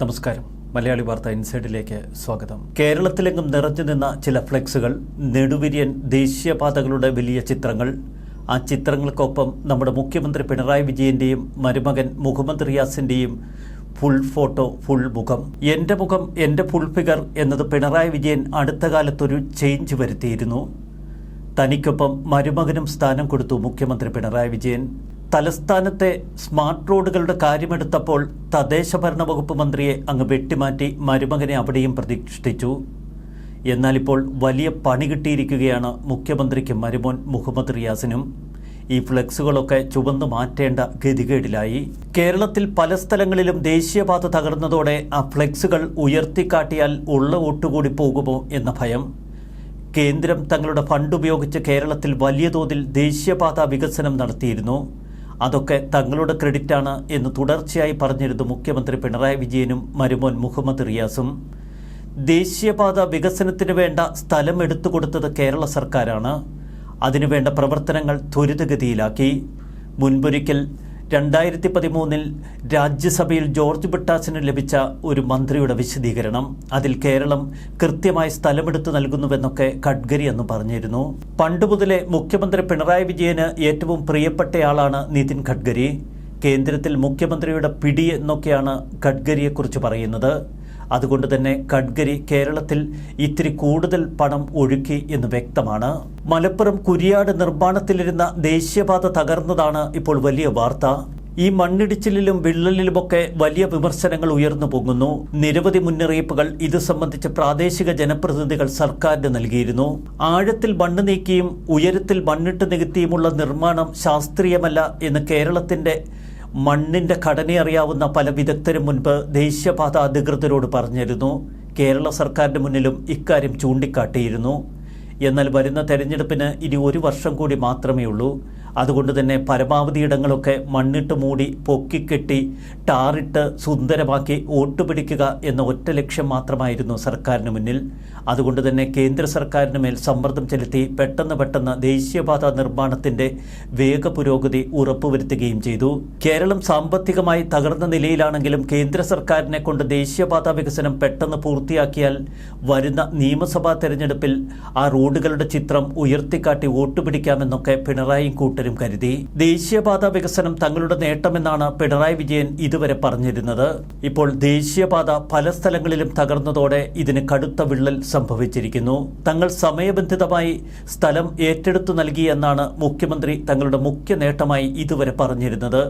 നമസ്കാരം. മലയാളി വാർത്ത ഇൻസൈഡിലേക്ക് സ്വാഗതം. കേരളത്തിലെങ്ങും നിറഞ്ഞു നിന്ന ചില ഫ്ലെക്സുകൾ നെടുവിരിയൻ ദേശീയപാതകളുടെ വലിയ ചിത്രങ്ങൾ ആ ചിത്രങ്ങൾക്കൊപ്പം നമ്മുടെ മുഖ്യമന്ത്രി പിണറായി വിജയന്റെയും മരുമകൻ മുഹമ്മദ് റിയാസിന്റെയും ഫുൾ ഫോട്ടോ ഫുൾ മുഖം. എന്റെ മുഖം എന്റെ ഫുൾ ഫിഗർ എന്നത് പിണറായി വിജയൻ അടുത്ത കാലത്തൊരു ചേഞ്ച് വരുത്തിയിരുന്നു. തനിക്കൊപ്പം മരുമകനും സ്ഥാനം കൊടുത്തു മുഖ്യമന്ത്രി പിണറായി വിജയൻ. തലസ്ഥാനത്തെ സ്മാർട്ട് റോഡുകളുടെ കാര്യമെടുത്തപ്പോൾ തദ്ദേശ ഭരണ വകുപ്പ് മന്ത്രിയെ അങ്ങ് വെട്ടിമാറ്റി മരുമകനെ അവിടെയും പ്രതിഷ്ഠിച്ചു. എന്നാൽ ഇപ്പോൾ വലിയ പണി കിട്ടിയിരിക്കുകയാണ് മുഖ്യമന്ത്രിക്ക് മരുമോൻ മുഹമ്മദ് റിയാസിനും. ഈ ഫ്ലെക്സുകളൊക്കെ ചുവന്നു മാറ്റേണ്ട ഗതികേടിലായി. കേരളത്തിൽ പല സ്ഥലങ്ങളിലും ദേശീയപാത തകർന്നതോടെ ആ ഫ്ലെക്സുകൾ ഉയർത്തിക്കാട്ടിയാൽ ഉള്ള ഒട്ടുകൂടി പോകുമോ എന്ന ഭയം. കേന്ദ്രം തങ്ങളുടെ ഫണ്ട് ഉപയോഗിച്ച് കേരളത്തിൽ വലിയ തോതിൽ ദേശീയപാത വികസനം നടത്തിയിരുന്നു. അതൊക്കെ തങ്ങളുടെ ക്രെഡിറ്റാണ് എന്ന് തുടർച്ചയായി പറഞ്ഞിരുന്നു മുഖ്യമന്ത്രി പിണറായി വിജയനും മരുമോൻ മുഹമ്മദ് റിയാസും. ദേശീയപാത വികസനത്തിന് വേണ്ട സ്ഥലം എടുത്തുകൊടുത്തത് കേരള സർക്കാരാണ്. അതിനുവേണ്ട പ്രവർത്തനങ്ങൾ ത്വരിതഗതിയിലാക്കി. മുൻപൊരിക്കൽ രണ്ടായിരത്തി പതിമൂന്നിൽ രാജ്യസഭയിൽ ജോർജ് ബിട്ടാസിന് ലഭിച്ച ഒരു മന്ത്രിയുടെ വിശദീകരണം. അതിൽ കേരളം കൃത്യമായി സ്ഥലമെടുത്തു നൽകുന്നുവെന്നൊക്കെ ഗഡ്കരി എന്ന് പറഞ്ഞിരുന്നു. പണ്ടുമുതലേ മുഖ്യമന്ത്രി പിണറായി വിജയന് ഏറ്റവും പ്രിയപ്പെട്ടയാളാണ് നിതിൻ ഗഡ്കരി കേന്ദ്രത്തിൽ മുഖ്യമന്ത്രിയുടെ പിടി എന്നൊക്കെയാണ് ഗഡ്കരിയെക്കുറിച്ച് പറയുന്നത്. അതുകൊണ്ട് തന്നെ ഗഡ്കരി കേരളത്തിൽ ഇത്തിരി കൂടുതൽ പണം ഒഴുക്കി എന്ന് വ്യക്തമാണ്. മലപ്പുറം കുരിയാട് നിർമ്മാണത്തിലിരുന്ന ദേശീയപാത തകർന്നതാണ് ഇപ്പോൾ വലിയ വാർത്ത. ഈ മണ്ണിടിച്ചിലിലും വിള്ളലിലുമൊക്കെ വലിയ വിമർശനങ്ങൾ ഉയർന്നു പൊങ്ങുന്നു. നിരവധി മുന്നറിയിപ്പുകൾ ഇത് സംബന്ധിച്ച് പ്രാദേശിക ജനപ്രതിനിധികൾ സർക്കാരിന് നൽകിയിരുന്നു. ആഴത്തിൽ മണ്ണ് നീക്കിയും ഉയരത്തിൽ മണ്ണിട്ട് നികത്തിയുമുള്ള നിർമ്മാണം ശാസ്ത്രീയമല്ല എന്ന് കേരളത്തിന്റെ മണ്ണിന്റെ ഘടന അറിയാവുന്ന പല വിദഗ്ധരും മുൻപ് ദേശീയപാത അധികൃതരോട് പറഞ്ഞിരുന്നു. കേരള സർക്കാരിന്റെ മുന്നിലും ഇക്കാര്യം ചൂണ്ടിക്കാട്ടിയിരുന്നു. എന്നാൽ വരുന്ന തെരഞ്ഞെടുപ്പിന് ഇനി ഒരു വർഷം കൂടി മാത്രമേ ഉള്ളൂ അതുകൊണ്ട് തന്നെ പരമാവധി ഇടങ്ങളൊക്കെ മണ്ണിട്ട് മൂടി പൊക്കിക്കെട്ടി ടാറിട്ട് സുന്ദരമാക്കി വോട്ട് പിടിക്കുക എന്ന ഒറ്റ ലക്ഷ്യം മാത്രമായിരുന്നു സർക്കാരിന് മുന്നിൽ. അതുകൊണ്ട് തന്നെ കേന്ദ്ര സർക്കാരിന് മേൽ സമ്മർദ്ദം ചെലുത്തി പെട്ടെന്ന് പെട്ടെന്ന് ദേശീയപാത നിർമ്മാണത്തിന്റെ വേഗ പുരോഗതി ഉറപ്പുവരുത്തുകയും ചെയ്തു. കേരളം സാമ്പത്തികമായി തകർന്ന നിലയിലാണെങ്കിലും കേന്ദ്ര സർക്കാരിനെ കൊണ്ട് ദേശീയപാത വികസനം പെട്ടെന്ന് പൂർത്തിയാക്കിയാൽ വരുന്ന നിയമസഭാ തെരഞ്ഞെടുപ്പിൽ ആ റോഡുകളുടെ ചിത്രം ഉയർത്തിക്കാട്ടി വോട്ടുപിടിക്കാമെന്നൊക്കെ പിണറായി പിണറായിയും കൂട്ടരും കരുതി ദേശീയപാത വികസനം തങ്ങളുടെ നേട്ടമെന്നാണ് പിണറായി വിജയൻ ഇതുവരെ പറഞ്ഞിരുന്നത്. ഇപ്പോൾ ദേശീയപാത പല സ്ഥലങ്ങളിലും തകർന്നതോടെ ഇതിന് കടുത്ത വിള്ളൽ സംഭവിച്ചിരിക്കുന്നു. തങ്ങൾ സമയബന്ധിതമായി സ്ഥലം ഏറ്റെടുത്തു നൽകിയെന്നാണ് മുഖ്യമന്ത്രി തങ്ങളുടെ മുഖ്യ നേട്ടമായി ഇതുവരെ പറഞ്ഞിരുന്നത്.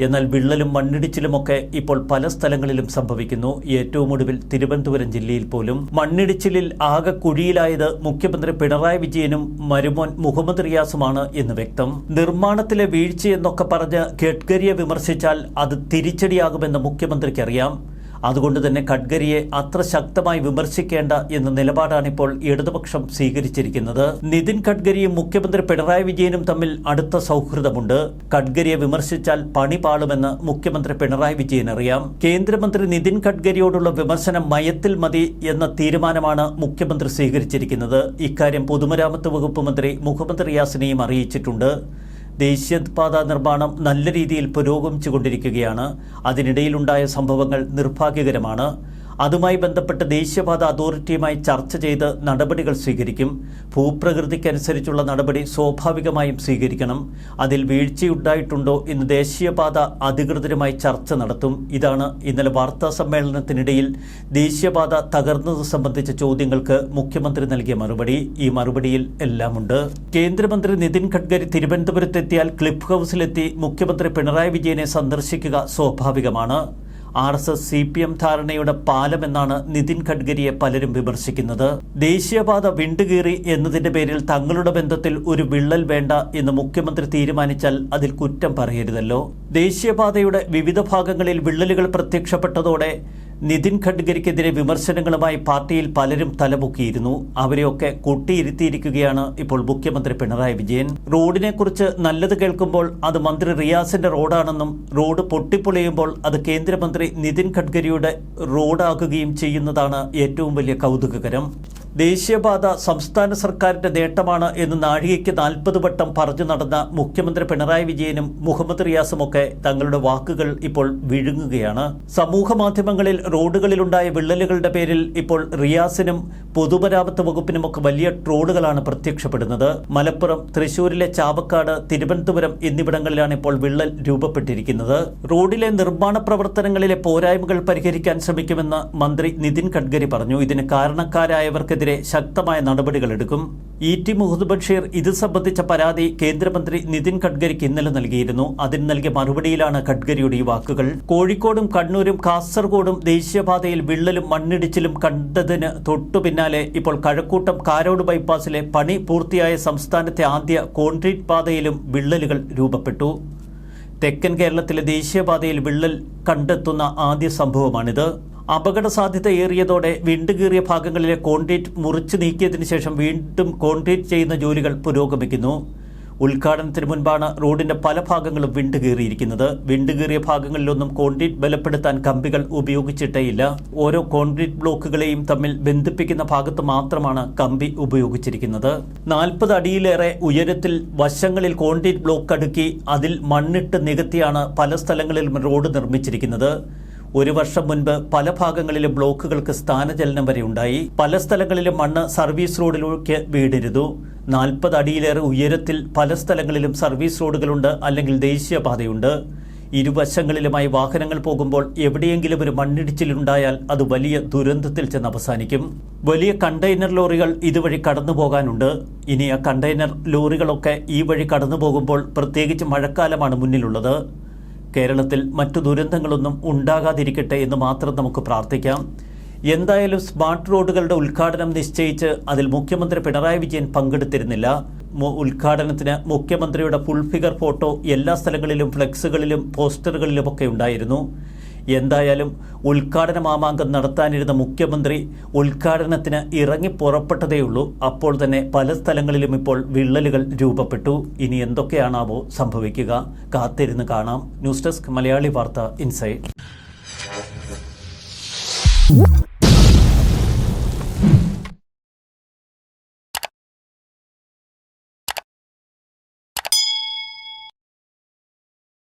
എന്നാൽ വിള്ളലും മണ്ണിടിച്ചിലുമൊക്കെ ഇപ്പോൾ പല സ്ഥലങ്ങളിലും സംഭവിക്കുന്നു. ഏറ്റവും ഒടുവിൽ തിരുവനന്തപുരം ജില്ലയിൽ പോലും. മണ്ണിടിച്ചിലിൽ ആകെ കുഴിയിലായത് മുഖ്യമന്ത്രി പിണറായി വിജയനും മരുമോൻ മുഹമ്മദ് റിയാസുമാണ് എന്ന് വ്യക്തം. നിർമ്മാണത്തിലെ വീഴ്ചയെന്നൊക്കെ പറഞ്ഞ് ഗഡ്കരിയെ വിമർശിച്ചാൽ അത് തിരിച്ചടിയാകുമെന്ന് മുഖ്യമന്ത്രിക്കറിയാം. അതുകൊണ്ട് തന്നെ ഗഡ്കരിയെ അത്ര ശക്തമായി വിമർശിക്കേണ്ട എന്ന നിലപാടാണിപ്പോൾ ഇടതുപക്ഷം സ്വീകരിച്ചിരിക്കുന്നത്. നിതിൻ ഗഡ്കരിയും മുഖ്യമന്ത്രി പിണറായി വിജയനും തമ്മിൽ അടുത്ത സൗഹൃദമുണ്ട്. ഗഡ്കരിയെ വിമർശിച്ചാൽ പണി പാളുമെന്ന് മുഖ്യമന്ത്രി പിണറായി വിജയൻ അറിയാം. കേന്ദ്രമന്ത്രി നിതിൻ ഗഡ്കരിയോടുള്ള വിമർശനം മയത്തിൽ മതി എന്ന തീരുമാനമാണ് മുഖ്യമന്ത്രി സ്വീകരിച്ചിരിക്കുന്നത്. ഇക്കാര്യം പൊതുമരാമത്ത് വകുപ്പ് മന്ത്രി മുഹമ്മദ് റിയാസിനെയും അറിയിച്ചിട്ടുണ്ട്. ദേശീയപാത നിർമ്മാണം നല്ല രീതിയിൽ പുരോഗമിച്ചുകൊണ്ടിരിക്കുകയാണ്. അതിനിടയിലുണ്ടായ സംഭവങ്ങൾ നിർഭാഗ്യകരമാണ്. അതുമായി ബന്ധപ്പെട്ട് ദേശീയപാത അതോറിറ്റിയുമായി ചർച്ച ചെയ്ത് നടപടികൾ സ്വീകരിക്കും. ഭൂപ്രകൃതിക്കനുസരിച്ചുള്ള നടപടി സ്വാഭാവികമായും സ്വീകരിക്കണം. അതിൽ വീഴ്ചയുണ്ടായിട്ടുണ്ടോ എന്ന് ദേശീയപാത അധികൃതരുമായി ചർച്ച നടത്തും. ഇതാണ് ഇന്നലെ വാർത്താ സമ്മേളനത്തിനിടയിൽ ദേശീയപാത തകർന്നത് സംബന്ധിച്ച ചോദ്യങ്ങൾക്ക് മുഖ്യമന്ത്രി നൽകിയ മറുപടി. ഈ മറുപടിയിൽ എല്ലാമുണ്ട്. കേന്ദ്രമന്ത്രി നിതിൻ ഗഡ്കരി തിരുവനന്തപുരത്തെത്തിയാൽ ക്ലിഫ് ഹൗസിലെത്തി മുഖ്യമന്ത്രി പിണറായി വിജയനെ സന്ദർശിക്കുക സ്വാഭാവികമാണ്. R S S C P M ധാരണയുടെ പാലമെന്നാണ് നിതിൻ ഗഡ്കരിയെ പലരും വിമർശിക്കുന്നത്. ദേശീയപാത വിണ്ടുകീറി എന്നതിന്റെ പേരിൽ തങ്ങളുടെ ബന്ധത്തിൽ ഒരു വിള്ളൽ വേണ്ട എന്ന് മുഖ്യമന്ത്രി തീരുമാനിച്ചാൽ അതിൽ കുറ്റം പറയരുതല്ലോ. ദേശീയപാതയുടെ വിവിധ ഭാഗങ്ങളിൽ വിള്ളലുകൾ പ്രത്യക്ഷപ്പെട്ടതോടെ നിതിൻ ഗഡ്കരിക്കെതിരെ വിമർശനങ്ങളുമായി പാർട്ടിയിൽ പലരും തലപൊക്കിയിരുന്നു. അവരെയൊക്കെ കൂട്ടിയിരുത്തിയിരിക്കുകയാണ് ഇപ്പോൾ മുഖ്യമന്ത്രി പിണറായി വിജയൻ. റോഡിനെക്കുറിച്ച് നല്ലത് കേൾക്കുമ്പോൾ അത് മന്ത്രി റിയാസിന്റെ റോഡാണെന്നും റോഡ് പൊട്ടിപ്പൊളിയുമ്പോൾ അത് കേന്ദ്രമന്ത്രി നിതിൻ ഗഡ്കരിയുടെ റോഡാകുകയും ചെയ്യുന്നതാണ് ഏറ്റവും വലിയ കൗതുകകരം. ദേശീയപാത സംസ്ഥാന സർക്കാരിന്റെ നേട്ടമാണ് എന്ന് നാഴികയ്ക്ക് നാൽപ്പത് വട്ടം പറഞ്ഞു നടന്ന മുഖ്യമന്ത്രി പിണറായി വിജയനും മുഹമ്മദ് റിയാസുമൊക്കെ തങ്ങളുടെ വാക്കുകൾ ഇപ്പോൾ വിഴുങ്ങുകയാണ്. സമൂഹ മാധ്യമങ്ങളിൽ റോഡുകളിലുണ്ടായ വിള്ളലുകളുടെ പേരിൽ ഇപ്പോൾ റിയാസിനും പൊതുമരാമത്ത് വകുപ്പിനുമൊക്കെ വലിയ ട്രോളുകളാണ് പ്രത്യക്ഷപ്പെടുന്നത്. മലപ്പുറം തൃശൂരിലെ ചാവക്കാട് തിരുവനന്തപുരം എന്നിവിടങ്ങളിലാണ് ഇപ്പോൾ വിള്ളൽ രൂപപ്പെട്ടിരിക്കുന്നത്. റോഡിലെ നിർമ്മാണ പ്രവർത്തനങ്ങളിലെ പോരായ്മകൾ പരിഹരിക്കാൻ ശ്രമിക്കുമെന്ന് മന്ത്രി നിതിൻ ഗഡ്കരി പറഞ്ഞു. ഇതിന് കാരണക്കാരായവർക്കെതിരെ ശക്തമായ നടപടികളെടുക്കും ഇ ടി മുഹമ്മദ് ബഷീർ ഇത് സംബന്ധിച്ച പരാതി കേന്ദ്രമന്ത്രി നിതിൻ ഗഡ്കരിക്ക് ഇന്നലെ നൽകിയിരുന്നു. അതിന് നൽകിയ മറുപടിയിലാണ് ഗഡ്കരിയുടെ ഈ വാക്കുകൾ. കോഴിക്കോടും കണ്ണൂരും കാസർഗോഡും ദേശീയപാതയിൽ വിള്ളലും മണ്ണിടിച്ചിലും കണ്ടതിന് തൊട്ടു പിന്നാലെ ഇപ്പോൾ കഴക്കൂട്ടം കാരോട് ബൈപ്പാസിലെ പണി പൂർത്തിയായ സംസ്ഥാനത്തെ ആദ്യ കോൺക്രീറ്റ് പാതയിലും വിള്ളലുകൾ രൂപപ്പെട്ടു. തെക്കൻ കേരളത്തിലെ ദേശീയപാതയിൽ വിള്ളൽ കണ്ടെത്തുന്ന ആദ്യ സംഭവമാണിത്. അപകട സാധ്യത ഏറിയതോടെ വിണ്ടുകീറിയ ഭാഗങ്ങളിലെ കോൺക്രീറ്റ് മുറിച്ചു നീക്കിയതിനു ശേഷം വീണ്ടും കോൺക്രീറ്റ് ചെയ്യുന്ന ജോലികൾ പുരോഗമിക്കുന്നു. ഉദ്ഘാടനത്തിന് മുൻപാണ് റോഡിന്റെ പല ഭാഗങ്ങളും വിണ്ടുകീറിയിരിക്കുന്നത്. വിണ്ടുകീറിയ ഭാഗങ്ങളിലൊന്നും കോൺക്രീറ്റ് ബലപ്പെടുത്താൻ കമ്പികൾ ഉപയോഗിച്ചിട്ടേയില്ല. ഓരോ കോൺക്രീറ്റ് ബ്ലോക്കുകളെയും തമ്മിൽ ബന്ധിപ്പിക്കുന്ന ഭാഗത്ത് മാത്രമാണ് കമ്പി ഉപയോഗിച്ചിരിക്കുന്നത്. നാൽപ്പത് അടിയിലേറെ ഉയരത്തിൽ വശങ്ങളിൽ കോൺക്രീറ്റ് ബ്ലോക്ക് അടുക്കി അതിൽ മണ്ണിട്ട് നികത്തിയാണ് പല സ്ഥലങ്ങളിലും റോഡ് നിർമ്മിച്ചിരിക്കുന്നത്. ഒരു വർഷം മുൻപ് പല ഭാഗങ്ങളിലും ബ്ലോക്കുകൾക്ക് സ്ഥാനചലനം വരെ ഉണ്ടായി. പല സ്ഥലങ്ങളിലും മണ്ണ് സർവീസ് റോഡിലേക്ക് വീടിരുന്നു. നാൽപ്പത് അടിയിലേറെ ഉയരത്തിൽ പല സ്ഥലങ്ങളിലും സർവീസ് റോഡുകളുണ്ട് അല്ലെങ്കിൽ ദേശീയപാതയുണ്ട്. ഇരുവശങ്ങളിലുമായി വാഹനങ്ങൾ പോകുമ്പോൾ എവിടെയെങ്കിലും ഒരു മണ്ണിടിച്ചിലുണ്ടായാൽ അത് വലിയ ദുരന്തത്തിൽ ചെന്ന് അവസാനിക്കും. വലിയ കണ്ടെയ്നർ ലോറികൾ ഇതുവഴി കടന്നു പോകാനുണ്ട്. ഇനി ആ കണ്ടെയ്നർ ലോറികളൊക്കെ ഈ വഴി കടന്നു പോകുമ്പോൾ പ്രത്യേകിച്ച് മഴക്കാലമാണ് മുന്നിലുള്ളത്. കേരളത്തിൽ മറ്റു ദുരന്തങ്ങളൊന്നും ഉണ്ടാകാതിരിക്കട്ടെ എന്ന് മാത്രം നമുക്ക് പ്രാർത്ഥിക്കാം. എന്തായാലും സ്മാർട്ട് റോഡുകളുടെ ഉദ്ഘാടനം നിശ്ചയിച്ച് അതിൽ മുഖ്യമന്ത്രി പിണറായി വിജയൻ പങ്കെടുത്തിരുന്നില്ല. ഉദ്ഘാടനത്തിന് മുഖ്യമന്ത്രിയുടെ ഫുൾ ഫിഗർ ഫോട്ടോ എല്ലാ സ്ഥലങ്ങളിലും ഫ്ലെക്സുകളിലും പോസ്റ്ററുകളിലുമൊക്കെ ഉണ്ടായിരുന്നു. എന്തായാലും ഉദ്ഘാടന മാമാങ്കം നടത്താനിരുന്ന മുഖ്യമന്ത്രി ഉദ്ഘാടനത്തിന് ഇറങ്ങി പുറപ്പെട്ടതേയുള്ളൂ അപ്പോൾ തന്നെ പല സ്ഥലങ്ങളിലും ഇപ്പോൾ വിള്ളലുകൾ രൂപപ്പെട്ടു. ഇനി എന്തൊക്കെയാണാവോ സംഭവിക്കുക. കാത്തിരുന്ന് കാണാം. ന്യൂസ് ഡെസ്ക് മലയാളി വാർത്ത ഇൻസൈറ്റ്.